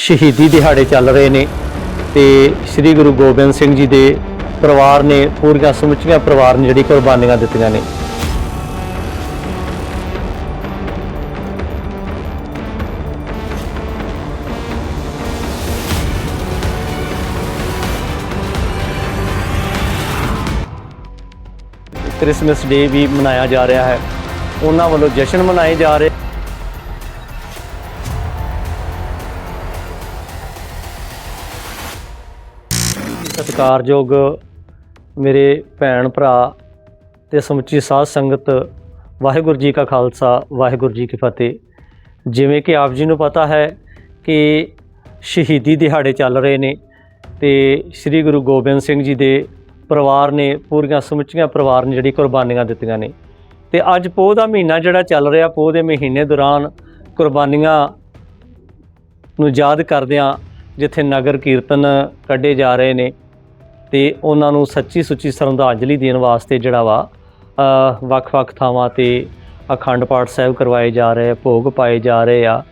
ਸ਼ਹੀਦੀ ਦਿਹਾੜੇ ਚੱਲ ਰਹੇ ਨੇ ਤੇ ਸ੍ਰੀ ਗੁਰੂ ਗੋਬਿੰਦ ਸਿੰਘ ਜੀ ਦੇ ਪਰਿਵਾਰ ਨੇ ਪੂਰੀਆਂ ਸਮੁੱਚੀਆਂ ਪਰਿਵਾਰ ਨੇ ਜਿਹੜੀ ਕੁਰਬਾਨੀਆਂ ਦਿੱਤੀਆਂ ਨੇ। ਕ੍ਰਿਸਮਸ ਡੇ ਵੀ ਮਨਾਇਆ ਜਾ ਰਿਹਾ ਹੈ। ਉਹਨਾਂ ਵੱਲੋਂ ਜਸ਼ਨ ਮਨਾਏ ਜਾ ਰਹੇ ਸਤਿਕਾਰਯੋਗ ਮੇਰੇ ਭੈਣ ਭਰਾ ਤੇ ਸਮੁੱਚੀ ਸਾਧ ਸੰਗਤ, ਵਾਹਿਗੁਰੂ ਜੀ ਕਾ ਖਾਲਸਾ, ਵਾਹਿਗੁਰੂ ਜੀ ਕੀ ਫਤਿਹ। ਜਿਵੇਂ ਕਿ ਆਪ ਜੀ ਨੂੰ ਪਤਾ ਹੈ ਕਿ ਸ਼ਹੀਦੀ ਦਿਹਾੜੇ ਚੱਲ ਰਹੇ ਨੇ ਤੇ ਸ੍ਰੀ ਗੁਰੂ ਗੋਬਿੰਦ ਸਿੰਘ ਜੀ ਦੇ ਪਰਿਵਾਰ ਨੇ, ਪੂਰੀਆਂ ਸਮੁੱਚੀਆਂ ਪਰਿਵਾਰ ਨੇ ਜਿਹੜੀ ਕੁਰਬਾਨੀਆਂ ਦਿੱਤੀਆਂ ਨੇ। ਤੇ ਅੱਜ ਪੋਹ ਦਾ ਮਹੀਨਾ ਜਿਹੜਾ ਚੱਲ ਰਿਹਾ, ਪੋਹ ਦੇ ਮਹੀਨੇ ਦੌਰਾਨ ਕੁਰਬਾਨੀਆਂ ਨੂੰ ਯਾਦ ਕਰਦਿਆਂ ਜਿੱਥੇ ਨਗਰ ਕੀਰਤਨ ਕੱਢੇ ਜਾ ਰਹੇ ਨੇ ਤੇ ਉਹਨਾਂ ਨੂੰ ਸੱਚੀ ਸੁੱਚੀ ਸ਼ਰਧਾਂਜਲੀ ਦੇਣ ਵਾਸਤੇ ਜਿਹੜਾ ਵਾ ਵੱਖ-ਵੱਖ ਥਾਵਾਂ ਤੇ ਅਖੰਡ ਪਾਠ ਸਾਹਿਬ ਕਰਵਾਏ ਜਾ ਰਹੇ ਭੋਗ ਪਾਏ ਜਾ ਰਹੇ ਆ,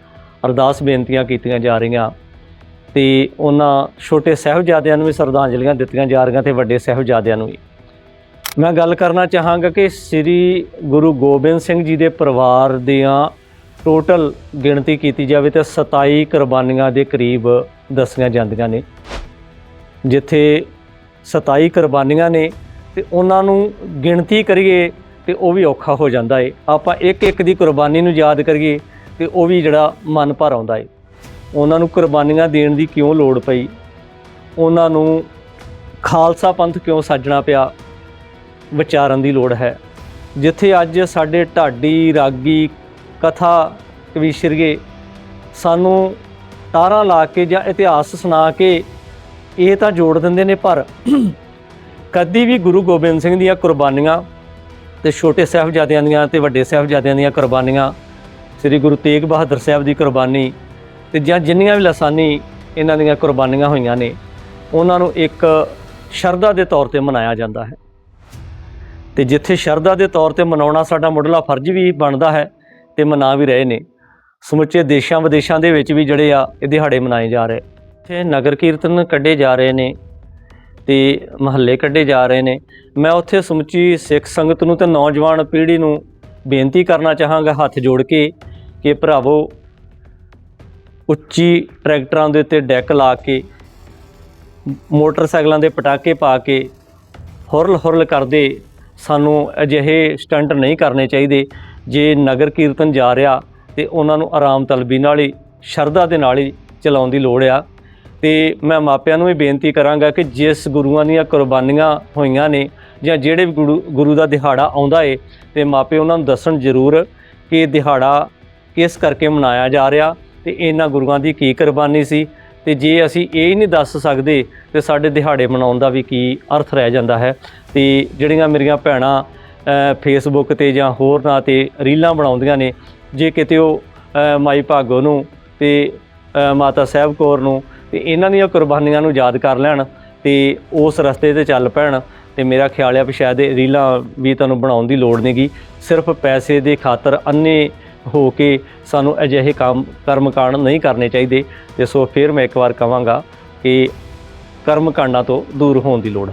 ਅਰਦਾਸ ਬੇਨਤੀਆਂ ਕੀਤੀਆਂ ਜਾ ਰਹੀਆਂ। ਤੇ ਉਹਨਾਂ ਛੋਟੇ ਸਾਹਿਬਜ਼ਾਦਿਆਂ ਨੂੰ ਵੀ ਸ਼ਰਧਾਂਜਲੀਆਂ ਦਿੱਤੀਆਂ ਜਾ ਰਹੀਆਂ ਤੇ ਵੱਡੇ ਸਾਹਿਬਜ਼ਾਦਿਆਂ ਨੂੰ ਵੀ। ਮੈਂ ਗੱਲ ਕਰਨਾ ਚਾਹਾਂਗਾ ਕਿ ਸ੍ਰੀ ਗੁਰੂ ਗੋਬਿੰਦ ਸਿੰਘ ਜੀ ਦੇ ਪਰਿਵਾਰ ਦੀਆਂ ਟੋਟਲ ਗਿਣਤੀ ਕੀਤੀ ਜਾਵੇ ਤਾਂ 27 ਕੁਰਬਾਨੀਆਂ ਦੇ ਕਰੀਬ ਦੱਸੀਆਂ ਜਾਂਦੀਆਂ ਨੇ। ਜਿੱਥੇ 27 ਕੁਰਬਾਨੀਆਂ ਨੇ ਤੇ ਉਹਨਾਂ ਨੂੰ ਗਿਣਤੀ ਕਰੀਏ ਤੇ ਉਹ ਵੀ ਔਖਾ ਹੋ ਜਾਂਦਾ ਏ। ਆਪਾਂ ਇੱਕ ਇੱਕ ਦੀ ਕੁਰਬਾਨੀ ਨੂੰ ਯਾਦ ਕਰੀਏ ਤੇ ਉਹ ਵੀ ਜਿਹੜਾ ਮਨ ਭਰ ਆਉਂਦਾ ਏ। ਉਹਨਾਂ ਨੂੰ ਕੁਰਬਾਨੀਆਂ ਦੇਣ ਦੀ ਕਿਉਂ ਲੋੜ ਪਈ? ਉਹਨਾਂ ਨੂੰ ਖਾਲਸਾ ਪੰਥ ਕਿਉਂ ਸਾਜਣਾ ਪਿਆ? ਵਿਚਾਰਨ ਦੀ ਲੋੜ ਹੈ। ਜਿੱਥੇ ਅੱਜ ਸਾਡੇ ਢਾਡੀ, ਰਾਗੀ, ਕਥਾ ਕਵੀਸ਼ਰਗੇ ਸਾਨੂੰ ਤਾਰਾਂ ਲਾ ਕੇ ਜਾਂ ਇਤਿਹਾਸ ਸੁਣਾ ਕੇ ਇਹ ਤਾਂ ਜੋੜ ਦਿੰਦੇ ਨੇ, ਪਰ ਕਦੀ ਵੀ ਗੁਰੂ ਗੋਬਿੰਦ ਸਿੰਘ ਦੀਆਂ ਕੁਰਬਾਨੀਆਂ ਤੇ ਛੋਟੇ ਸਾਹਿਬਜ਼ਾਦਿਆਂ ਦੀਆਂ ਤੇ ਵੱਡੇ ਸਾਹਿਬਜ਼ਾਦਿਆਂ ਦੀਆਂ ਕੁਰਬਾਨੀਆਂ, ਸ੍ਰੀ ਗੁਰੂ ਤੇਗ ਬਹਾਦਰ ਸਾਹਿਬ ਦੀ ਕੁਰਬਾਨੀ ਤੇ ਜਾਂ ਜਿੰਨੀਆਂ ਵੀ ਲਸਾਨੀ ਇਹਨਾਂ ਦੀਆਂ ਕੁਰਬਾਨੀਆਂ ਹੋਈਆਂ ਨੇ, ਉਹਨਾਂ ਨੂੰ ਇੱਕ ਸ਼ਰਧਾ ਦੇ ਤੌਰ ਤੇ ਮਨਾਇਆ ਜਾਂਦਾ ਹੈ। ਤੇ ਜਿੱਥੇ ਸ਼ਰਧਾ ਦੇ ਤੌਰ ਤੇ ਮਨਾਉਣਾ ਸਾਡਾ ਮੁੱਢਲਾ ਫਰਜ਼ ਵੀ ਬਣਦਾ ਹੈ ਤੇ ਮਨਾ ਵੀ ਰਹੇ ਨੇ, ਸਮੁੱਚੇ ਦੇਸ਼ਾਂ ਵਿਦੇਸ਼ਾਂ ਦੇ ਵਿੱਚ ਵੀ ਜਿਹੜੇ ਆ ਇਹ ਦਿਹਾੜੇ ਮਨਾਏ ਜਾ ਰਹੇ। ਇੱਥੇ ਨਗਰ ਕੀਰਤਨ ਕੱਢੇ ਜਾ ਰਹੇ ਨੇ ਤੇ ਮਹੱਲੇ ਕੱਢੇ ਜਾ ਰਹੇ ਨੇ। ਮੈਂ ਉੱਥੇ ਸਮੁੱਚੀ ਸਿੱਖ ਸੰਗਤ ਨੂੰ ਤੇ ਨੌਜਵਾਨ ਪੀੜ੍ਹੀ ਨੂੰ ਬੇਨਤੀ ਕਰਨਾ ਚਾਹਾਂਗਾ ਹੱਥ ਜੋੜ ਕੇ ਕਿ ਭਰਾਵੋ, ਉੱਚੀ ਟਰੈਕਟਰਾਂ ਦੇ ਉੱਤੇ ਡੈਕ ਲਾ ਕੇ, ਮੋਟਰਸਾਈਕਲਾਂ ਦੇ ਪਟਾਕੇ ਪਾ ਕੇ ਹੁਰਲ ਹੁਰਲ ਕਰਦੇ ਸਾਨੂੰ ਅਜਿਹੇ ਸਟੰਟ ਨਹੀਂ ਕਰਨੇ ਚਾਹੀਦੇ। ਜੇ ਨਗਰ ਕੀਰਤਨ ਜਾ ਰਿਹਾ ਤੇ ਉਹਨਾਂ ਨੂੰ ਆਰਾਮ ਤਲਬੀ ਨਾਲ ਹੀ, ਸ਼ਰਧਾ ਦੇ ਨਾਲ ਹੀ ਚਲਾਉਣ ਦੀ ਲੋੜ ਆ। ਤੇ ਮੈਂ ਮਾਪਿਆਂ ਨੂੰ ਵੀ ਬੇਨਤੀ ਕਰਾਂਗਾ ਕਿ ਜਿਸ ਗੁਰੂਆਂ ਦੀਆਂ ਕੁਰਬਾਨੀਆਂ ਹੋਈਆਂ ਨੇ ਜਾਂ ਜਿਹੜੇ ਵੀ ਗੁਰੂ ਗੁਰੂ ਦਾ ਦਿਹਾੜਾ ਆਉਂਦਾ ਏ, ਤੇ ਮਾਪੇ ਉਹਨਾਂ ਨੂੰ ਦੱਸਣ ਜ਼ਰੂਰ ਕਿ ਦਿਹਾੜਾ ਕਿਸ ਕਰਕੇ ਮਨਾਇਆ ਜਾ ਰਿਹਾ ਤੇ ਇਹਨਾਂ ਗੁਰੂਆਂ ਦੀ ਕੀ ਕੁਰਬਾਨੀ ਸੀ। ਤੇ ਜੇ ਅਸੀਂ ਇਹ ਨਹੀਂ ਦੱਸ ਸਕਦੇ ਤੇ ਸਾਡੇ ਦਿਹਾੜੇ ਮਨਾਉਣ ਦਾ ਵੀ ਕੀ ਅਰਥ ਰਹਿ ਜਾਂਦਾ ਹੈ। ਤੇ ਜਿਹੜੀਆਂ ਮੇਰੀਆਂ ਭੈਣਾਂ ਫੇਸਬੁੱਕ ਤੇ ਜਾਂ ਹੋਰ ਨਾਂ ਤੇ ਰੀਲਾਂ ਬਣਾਉਂਦੀਆਂ ਨੇ, ਜੇ ਕਿਤੇ ਉਹ ਮਾਈ ਭਾਗੋ ਨੂੰ ਤੇ ਮਾਤਾ ਸਾਹਿਬ ਕੌਰ ਨੂੰ ਤੇ ਇਹਨਾਂ ਦੀਆਂ ਕੁਰਬਾਨੀਆਂ ਨੂੰ ਯਾਦ ਕਰ ਲੈਣ ਤੇ ਉਸ ਰਸਤੇ ਤੇ ਚੱਲ ਪੈਣ। ਤੇ ਮੇਰਾ ਖਿਆਲ ਆ ਵੀ ਸ਼ਾਇਦ ਇਹ ਰੀਲਾਂ ਵੀ ਤੁਹਾਨੂੰ ਬਣਾਉਣ ਦੀ ਲੋੜ ਨਹੀਂਗੀ ਸਿਰਫ ਪੈਸੇ ਦੇ ਖਾਤਰ ਅੰਨੇ ਹੋ ਕੇ ਸਾਨੂੰ ਅਜਿਹੇ ਕੰਮ ਕਰਮ ਕਾਂਡ ਨਹੀਂ ਕਰਨੇ ਚਾਹੀਦੇ। ਤੇ ਸੋ ਫਿਰ ਮੈਂ ਇੱਕ ਵਾਰ ਕਹਾਂਗਾ ਕਿ ਕਰਮ ਕਾਂਡਾਂ ਤੋਂ ਦੂਰ ਹੋਣ ਦੀ ਲੋੜ।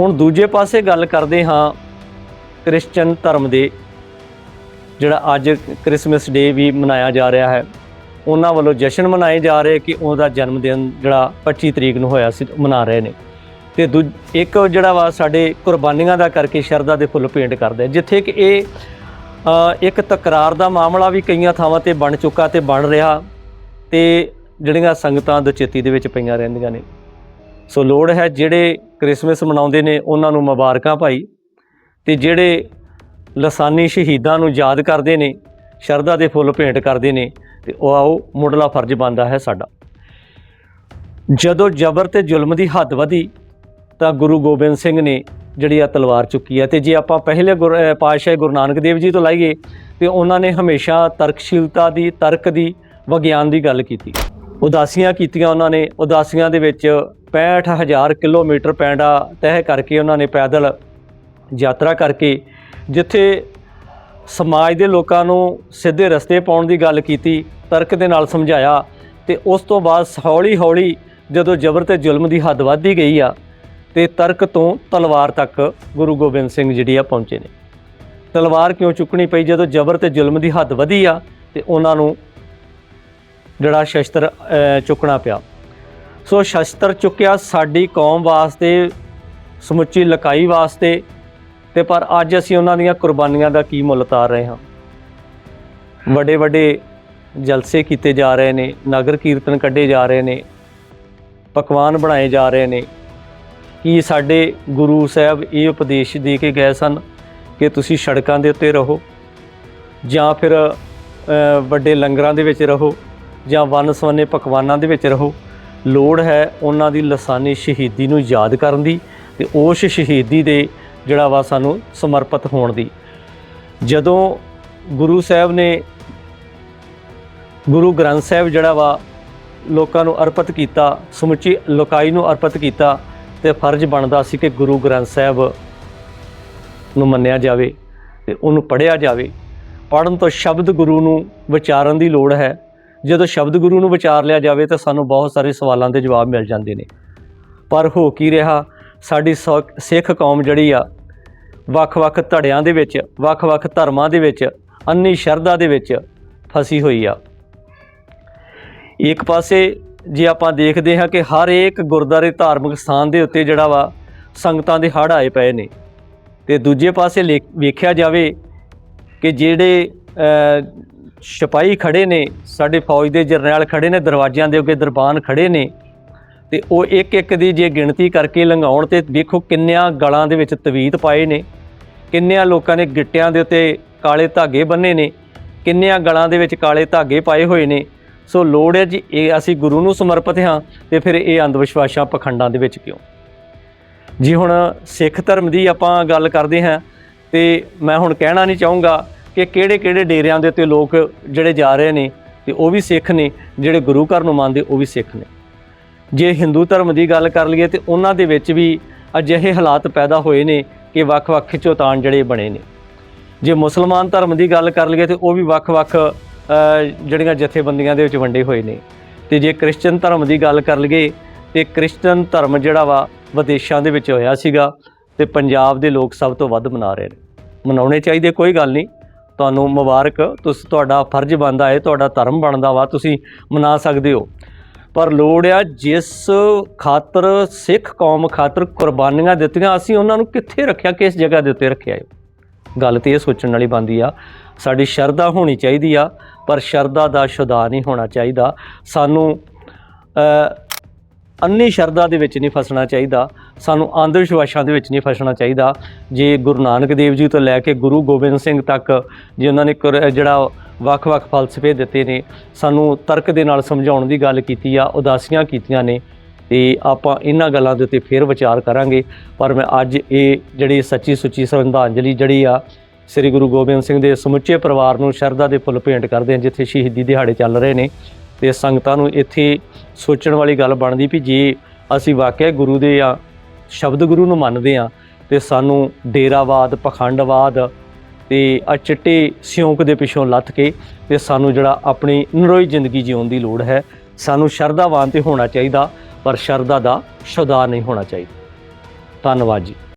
ਹੁਣ ਦੂਜੇ ਪਾਸੇ ਗੱਲ ਕਰਦੇ ਹਾਂ ਕ੍ਰਿਸਚਨ ਧਰਮ ਦੇ, ਜਿਹੜਾ ਅੱਜ ਕ੍ਰਿਸਮਸ ਡੇ ਵੀ ਮਨਾਇਆ ਜਾ ਰਿਹਾ ਹੈ। ਉਹਨਾਂ ਵੱਲੋਂ ਜਸ਼ਨ ਮਨਾਏ ਜਾ ਰਹੇ ਕਿ ਉਹਦਾ ਜਨਮ ਦਿਨ ਜਿਹੜਾ 25 ਤਰੀਕ ਨੂੰ ਹੋਇਆ ਸੀ, ਮਨਾ ਰਹੇ ਨੇ। ਤੇ ਦੂ ਇੱਕ ਜਿਹੜਾ ਵਾ ਸਾਡੇ ਕੁਰਬਾਨੀਆਂ ਦਾ ਕਰਕੇ ਸ਼ਰਧਾ ਦੇ ਫੁੱਲ ਪੇਂਟ ਕਰਦੇ ਜਿੱਥੇ ਕਿ ਇਹ ਇੱਕ ਤਕਰਾਰ ਦਾ ਮਾਮਲਾ ਵੀ ਕਈਆਂ ਥਾਵਾਂ ਤੇ ਬਣ ਚੁੱਕਾ ਤੇ ਬਣ ਰਿਹਾ ਤੇ ਜਿਹੜੀਆਂ ਸੰਗਤਾਂ ਦੁਚੇਤੀ ਦੇ ਵਿੱਚ ਪਈਆਂ ਰਹਿੰਦੀਆਂ ਨੇ। ਸੋ ਲੋੜ ਹੈ ਜਿਹੜੇ ਕ੍ਰਿਸਮਸ ਮਨਾਉਂਦੇ ਨੇ, ਉਹਨਾਂ ਨੂੰ ਮੁਬਾਰਕਾਂ ਭਾਈ। ਤੇ ਜਿਹੜੇ ਲਸਾਨੀ ਸ਼ਹੀਦਾਂ ਨੂੰ ਯਾਦ ਕਰਦੇ ਨੇ, ਸ਼ਰਧਾ ਦੇ ਫੁੱਲ ਭੇਂਟ ਕਰਦੇ ਨੇ ਤੇ ਉਹ ਆਓ, ਮੁੱਢਲਾ ਫਰਜ਼ ਬਣਦਾ ਹੈ ਸਾਡਾ। ਜਦੋਂ ਜ਼ਬਰ ਤੇ ਜ਼ੁਲਮ ਦੀ ਹੱਦ ਵਧੀ, ਤਾਂ ਗੁਰੂ ਗੋਬਿੰਦ ਸਿੰਘ ਨੇ ਜਿਹੜੀ ਆ ਤਲਵਾਰ ਚੁੱਕੀ ਹੈ, ਤੇ ਜੇ ਆਪਾਂ ਪਹਿਲੇ ਗੁਰ- ਪਾਤਸ਼ਾਹ ਗੁਰੂ ਨਾਨਕ ਦੇਵ ਜੀ ਤੋਂ ਲਾਈਏ, ਤੇ ਉਹਨਾਂ ਨੇ ਹਮੇਸ਼ਾ ਤਰਕਸ਼ੀਲਤਾ ਦੀ, ਤਰਕ ਦੀ, ਵਿਗਿਆਨ ਦੀ ਗੱਲ ਕੀਤੀ। ਉਦਾਸੀਆਂ ਕੀਤੀਆਂ ਉਹਨਾਂ ਨੇ, ਉਦਾਸੀਆਂ ਦੇ ਵਿੱਚ 65000 ਕਿਲੋਮੀਟਰ ਪੈਂਡਾ ਤੈਅ ਕਰਕੇ ਉਹਨਾਂ ਨੇ ਪੈਦਲ ਯਾਤਰਾ ਕਰਕੇ, ਜਿੱਥੇ ਸਮਾਜ ਦੇ ਲੋਕਾਂ ਨੂੰ ਸਿੱਧੇ ਰਸਤੇ ਪਾਉਣ ਦੀ ਗੱਲ ਕੀਤੀ, ਤਰਕ ਦੇ ਨਾਲ ਸਮਝਾਇਆ ਤੇ ਉਸ ਤੋਂ ਬਾਅਦ ਹੌਲੀ ਹੌਲੀ ਜਦੋਂ ਜ਼ਬਰ ਤੇ ਜ਼ੁਲਮ ਦੀ ਹੱਦ ਵੱਧਦੀ ਗਈ ਆ ਤੇ ਤਰਕ ਤੋਂ ਤਲਵਾਰ ਤੱਕ ਗੁਰੂ ਗੋਬਿੰਦ ਸਿੰਘ ਜਿਹੜੀ ਆ ਪਹੁੰਚੇ ਨੇ। ਤਲਵਾਰ ਕਿਉਂ ਚੁੱਕਣੀ ਪਈ ਜਦੋਂ ਜ਼ਬਰ ਤੇ ਜ਼ੁਲਮ ਦੀ ਹੱਦ ਵਧੀ ਆ ਤੇ ਉਹਨਾਂ ਨੂੰ ਜਿਹੜਾ ਸ਼ਸਤਰ ਚੁੱਕਣਾ ਪਿਆ। ਸੋ ਸ਼ਸਤਰ ਚੁੱਕਿਆ ਸਾਡੀ ਕੌਮ ਵਾਸਤੇ, ਸਮੁੱਚੀ ਲਕਾਈ ਵਾਸਤੇ ਤੇ ਪਰ ਅੱਜ ਅਸੀਂ ਉਹਨਾਂ ਦੀਆਂ ਕੁਰਬਾਨੀਆਂ ਦਾ ਕੀ ਮੁੱਲ ਉਤਾਰ ਰਹੇ ਹਾਂ? ਵੱਡੇ ਵੱਡੇ ਜਲਸੇ ਕੀਤੇ ਜਾ ਰਹੇ ਨੇ, ਨਗਰ ਕੀਰਤਨ ਕੱਢੇ ਜਾ ਰਹੇ ਨੇ, ਪਕਵਾਨ ਬਣਾਏ ਜਾ ਰਹੇ ਨੇ। ਕੀ ਸਾਡੇ ਗੁਰੂ ਸਾਹਿਬ ਇਹ ਉਪਦੇਸ਼ ਦੇ ਕੇ ਗਏ ਸਨ ਕਿ ਤੁਸੀਂ ਸੜਕਾਂ ਦੇ ਉੱਤੇ ਰਹੋ ਜਾਂ ਫਿਰ ਵੱਡੇ ਲੰਗਰਾਂ ਦੇ ਵਿੱਚ ਰਹੋ ਜਾਂ ਵੰਨ ਸਵੰਨੇ ਪਕਵਾਨਾਂ ਦੇ ਵਿੱਚ ਰਹੋ? ਲੋੜ ਹੈ ਉਹਨਾਂ ਦੀ ਲਸਾਨੀ ਸ਼ਹੀਦੀ ਨੂੰ ਯਾਦ ਕਰਨ ਦੀ ਤੇ ਉਸ ਸ਼ਹੀਦੀ ਦੇ ਜਿਹੜਾ ਵਾ ਸਾਨੂੰ ਸਮਰਪਿਤ ਹੋਣ ਦੀ। ਜਦੋਂ ਗੁਰੂ ਸਾਹਿਬ ਨੇ ਗੁਰੂ ਗ੍ਰੰਥ ਸਾਹਿਬ ਜਿਹੜਾ ਵਾ ਲੋਕਾਂ ਨੂੰ ਅਰਪਿਤ ਕੀਤਾ, ਸਮੁੱਚੀ ਲੋਕਾਈ ਨੂੰ ਅਰਪਿਤ ਕੀਤਾ ਤੇ ਫਰਜ਼ ਬਣਦਾ ਸੀ ਕਿ ਗੁਰੂ ਗ੍ਰੰਥ ਸਾਹਿਬ ਨੂੰ ਮੰਨਿਆ ਜਾਵੇ ਤੇ ਉਹਨੂੰ ਪੜ੍ਹਿਆ ਜਾਵੇ। ਪੜਨ ਤੋਂ ਸ਼ਬਦ ਗੁਰੂ ਨੂੰ ਵਿਚਾਰਨ ਦੀ ਲੋੜ ਹੈ। ਜਦੋਂ ਸ਼ਬਦ ਗੁਰੂ ਨੂੰ ਵਿਚਾਰ ਲਿਆ ਜਾਵੇ ਤਾਂ ਸਾਨੂੰ ਬਹੁਤ ਸਾਰੇ ਸਵਾਲਾਂ ਦੇ ਜਵਾਬ ਮਿਲ ਜਾਂਦੇ ਨੇ। ਪਰ ਹੋ ਕੀ ਰਿਹਾ? ਸਾਡੀ ਸੌ- ਸਿੱਖ ਕੌਮ ਜਿਹੜੀ ਆ ਵੱਖ-ਵੱਖ ਧੜਿਆਂ ਦੇ ਵਿੱਚ ਵੱਖ-ਵੱਖ ਧਰਮਾਂ ਦੇ ਵਿੱਚ ਅੰਨੀ ਸ਼ਰਧਾ ਦੇ ਵਿੱਚ ਫਸੀ ਹੋਈ ਆ। ਇੱਕ ਪਾਸੇ ਜੇ ਆਪਾਂ ਦੇਖਦੇ ਹਾਂ ਕਿ ਹਰ ਇੱਕ ਗੁਰਦਾਰੇ ਧਾਰਮਿਕ ਸਥਾਨ ਦੇ ਉੱਤੇ ਜਿਹੜਾ ਵਾ ਸੰਗਤਾਂ ਦੇ ਹੜ੍ਹ ਆਏ ਪਏ ਨੇ। ਤੇ ਦੂਜੇ ਪਾਸੇ ਲੈ- ਵੇਖਿਆ ਜਾਵੇ ਕਿ ਜਿਹੜੇ ਅ, ਸਿਪਾਹੀ ਖੜੇ ਨੇ ਸਾਡੇ ਫੌਜ ਦੇ ਜਰਨੈਲ ਖੜੇ ਨੇ ਦਰਵਾਜ਼ਿਆਂ ਦੇ ਅੱਗੇ ਦਰਬਾਨ ਖੜੇ ਨੇ ਤੇ ਉਹ ਇੱਕ ਇੱਕ ਦੀ ਜੇ ਗਿਣਤੀ ਕਰਕੇ ਲੰਘਾਉਣ ਤੇ ਵੇਖੋ ਕਿੰਨਿਆਂ ਗਲਾਂ ਦੇ ਵਿੱਚ ਤਵੀਤ ਪਾਏ ਨੇ, ਕਿੰਨਿਆਂ ਲੋਕਾਂ ਨੇ ਗਿੱਟਿਆਂ ਦੇ ਉੱਤੇ ਕਾਲੇ ਧਾਗੇ ਬੰਨੇ ਨੇ, ਕਿੰਨਿਆਂ ਗਲਾਂ ਦੇ ਵਿੱਚ ਕਾਲੇ ਧਾਗੇ ਪਾਏ ਹੋਏ ਨੇ। ਸੋ ਲੋੜ ਹੈ ਜੀ, ਇਹ ਅਸੀਂ ਗੁਰੂ ਨੂੰ ਸਮਰਪਿਤ ਹਾਂ ਤੇ ਫਿਰ ਇਹ ਅੰਧ ਵਿਸ਼ਵਾਸਾਂ ਪਖੰਡਾਂ ਦੇ ਵਿੱਚ ਕਿਉਂ? ਜੀ ਹੁਣ ਸਿੱਖ ਧਰਮ ਦੀ ਆਪਾਂ ਗੱਲ ਕਰਦੇ ਹਾਂ ਤੇ ਮੈਂ ਹੁਣ ਕਹਿਣਾ ਨਹੀਂ ਚਾਹੂੰਗਾ ਕਿ ਕਿਹੜੇ ਕਿਹੜੇ ਡੇਰਿਆਂ ਦੇ ਉੱਤੇ ਲੋਕ ਜਿਹੜੇ ਜਾ ਰਹੇ ਨੇ ਤੇ ਉਹ ਵੀ ਸਿੱਖ ਨੇ, ਜਿਹੜੇ ਗੁਰੂ ਘਰ ਨੂੰ ਮੰਨਦੇ ਉਹ ਵੀ ਸਿੱਖ ਨੇ। ਜੇ ਹਿੰਦੂ ਧਰਮ ਦੀ ਗੱਲ ਕਰ ਲਈਏ ਤੇ ਉਹਨਾਂ ਦੇ ਵਿੱਚ ਵੀ ਅਜਿਹੇ ਹਾਲਾਤ ਪੈਦਾ ਹੋਏ ਨੇ ਕਿ ਵੱਖ-ਵੱਖ ਖਿਚੋਤਾਣ ਜਿਹੜੇ ਬਣੇ ਨੇ। ਜੇ ਮੁਸਲਮਾਨ ਧਰਮ ਦੀ ਗੱਲ ਕਰ ਲਈਏ ਤੇ ਉਹ ਵੀ ਵੱਖ-ਵੱਖ ਜਿਹੜੀਆਂ ਜਥੇਬੰਦੀਆਂ ਦੇ ਵਿੱਚ ਵੰਡੇ ਹੋਏ ਨੇ। ਤੇ ਜੇ ਕ੍ਰਿਸਚਨ ਧਰਮ ਦੀ ਗੱਲ ਕਰ ਲਈਏ ਤੇ ਕ੍ਰਿਸਚਨ ਧਰਮ ਜਿਹੜਾ ਵਾ ਵਿਦੇਸ਼ਾਂ ਦੇ ਵਿੱਚ ਹੋਇਆ ਸੀਗਾ ਤੇ ਪੰਜਾਬ ਦੇ ਲੋਕ ਸਭ ਤੋਂ ਵੱਧ ਮਨਾ ਰਹੇ ਨੇ। ਮਨਾਉਣੇ ਚਾਹੀਦੇ ਕੋਈ ਗੱਲ ਨਹੀਂ। ਤੁਹਾਨੂੰ ਮੁਬਾਰਕ, ਤੁਸੀਂ, ਤੁਹਾਡਾ ਫਰਜ਼ ਬਣਦਾ ਹੈ, ਤੁਹਾਡਾ ਧਰਮ ਬਣਦਾ ਵਾ, ਤੁਸੀਂ ਮਨਾ ਸਕਦੇ ਹੋ। ਪਰ ਲੋੜ ਆ ਜਿਸ ਖਾਤਰ, ਸਿੱਖ ਕੌਮ ਖਾਤਰ ਕੁਰਬਾਨੀਆਂ ਦਿੱਤੀਆਂ, ਅਸੀਂ ਉਹਨਾਂ ਨੂੰ ਕਿੱਥੇ ਰੱਖਿਆ, ਕਿਸ ਜਗ੍ਹਾ ਦੇ ਉੱਤੇ ਰੱਖਿਆ ਹੈ ਗੱਲ ਤੇ ਇਹ ਸੋਚਣ ਵਾਲੀ ਬੰਦੀ ਆ, ਸਾਡੀ ਸ਼ਰਧਾ ਹੋਣੀ ਚਾਹੀਦੀ ਆ, ਪਰ ਸ਼ਰਧਾ ਦਾ ਸ਼ੁਦਾ ਨਹੀਂ ਹੋਣਾ ਚਾਹੀਦਾ। ਸਾਨੂੰ ਅੰਨੀ ਸ਼ਰਧਾ ਦੇ ਵਿੱਚ ਨਹੀਂ ਫਸਣਾ ਚਾਹੀਦਾ, ਸਾਨੂੰ ਅੰਧ ਵਿਸ਼ਵਾਸਾਂ ਦੇ ਵਿੱਚ ਨਹੀਂ ਫਸਣਾ ਚਾਹੀਦਾ। ਜੇ ਗੁਰੂ ਨਾਨਕ ਦੇਵ ਜੀ ਤੋਂ ਲੈ ਕੇ ਗੁਰੂ ਗੋਬਿੰਦ ਸਿੰਘ ਤੱਕ, ਜੇ ਉਹਨਾਂ ਨੇ ਕੁਰ- ਜਿਹੜਾ ਵੱਖ-ਵੱਖ ਫਲਸਫੇ ਦਿੱਤੇ ਨੇ। ਸਾਨੂੰ ਤਰਕ ਦੇ ਨਾਲ ਸਮਝਾਉਣ ਦੀ ਗੱਲ ਕੀਤੀ ਆ, ਉਦਾਸੀਆਂ ਕੀਤੀਆਂ ਨੇ ਤੇ ਆਪਾਂ ਇਹਨਾਂ ਗੱਲਾਂ ਦੇ ਉੱਤੇ ਫੇਰ ਵਿਚਾਰ ਕਰਾਂਗੇ। ਪਰ ਮੈਂ ਅੱਜ ਇਹ ਜਿਹੜੀ ਸੱਚੀ ਸੁੱਚੀ ਸ਼ਰਧਾਂਜਲੀ ਜਿਹੜੀ ਆ, ਸ੍ਰੀ ਗੁਰੂ ਗੋਬਿੰਦ ਸਿੰਘ ਦੇ ਸਮੁੱਚੇ ਪਰਿਵਾਰ ਨੂੰ ਸ਼ਰਧਾ ਦੇ ਫੁੱਲ ਭੇਂਟ ਕਰਦੇ ਹਾਂ, ਜਿੱਥੇ ਸ਼ਹੀਦੀ ਦਿਹਾੜੇ ਚੱਲ ਰਹੇ ਨੇ ਤੇ ਸੰਗਤਾਂ ਨੂੰ ਇੱਥੇ ਸੋਚਣ ਵਾਲੀ ਗੱਲ ਬਣਦੀ ਵੀ ਜੇ ਅਸੀਂ ਵਾਕਿਆ ਗੁਰੂ ਦੇ ਆ ਸ਼ਬਦ ਗੁਰੂ ਨੂੰ ਮੰਨਦੇ ਆ ਤੇ ਸਾਨੂੰ ਡੇਰਾਵਾਦ, ਪਖੰਡਵਾਦ ਤੇ ਆ ਚਿੱਟੇ ਸਿਉਂਕ ਦੇ ਪਿੱਛੋਂ ਲੱਥ ਕੇ ਤੇ ਸਾਨੂੰ ਜਿਹੜਾ ਆਪਣੀ ਨਰੋਈ ਜ਼ਿੰਦਗੀ ਜਿਉਣ ਦੀ ਲੋੜ ਹੈ, ਸਾਨੂੰ ਸ਼ਰਧਾਵਾਨ ਤੇ ਹੋਣਾ ਚਾਹੀਦਾ, ਪਰ ਸ਼ਰਧਾ ਦਾ ਸ਼ੁਦਾ ਨਹੀਂ ਹੋਣਾ ਚਾਹੀਦਾ। ਧੰਨਵਾਦ ਜੀ।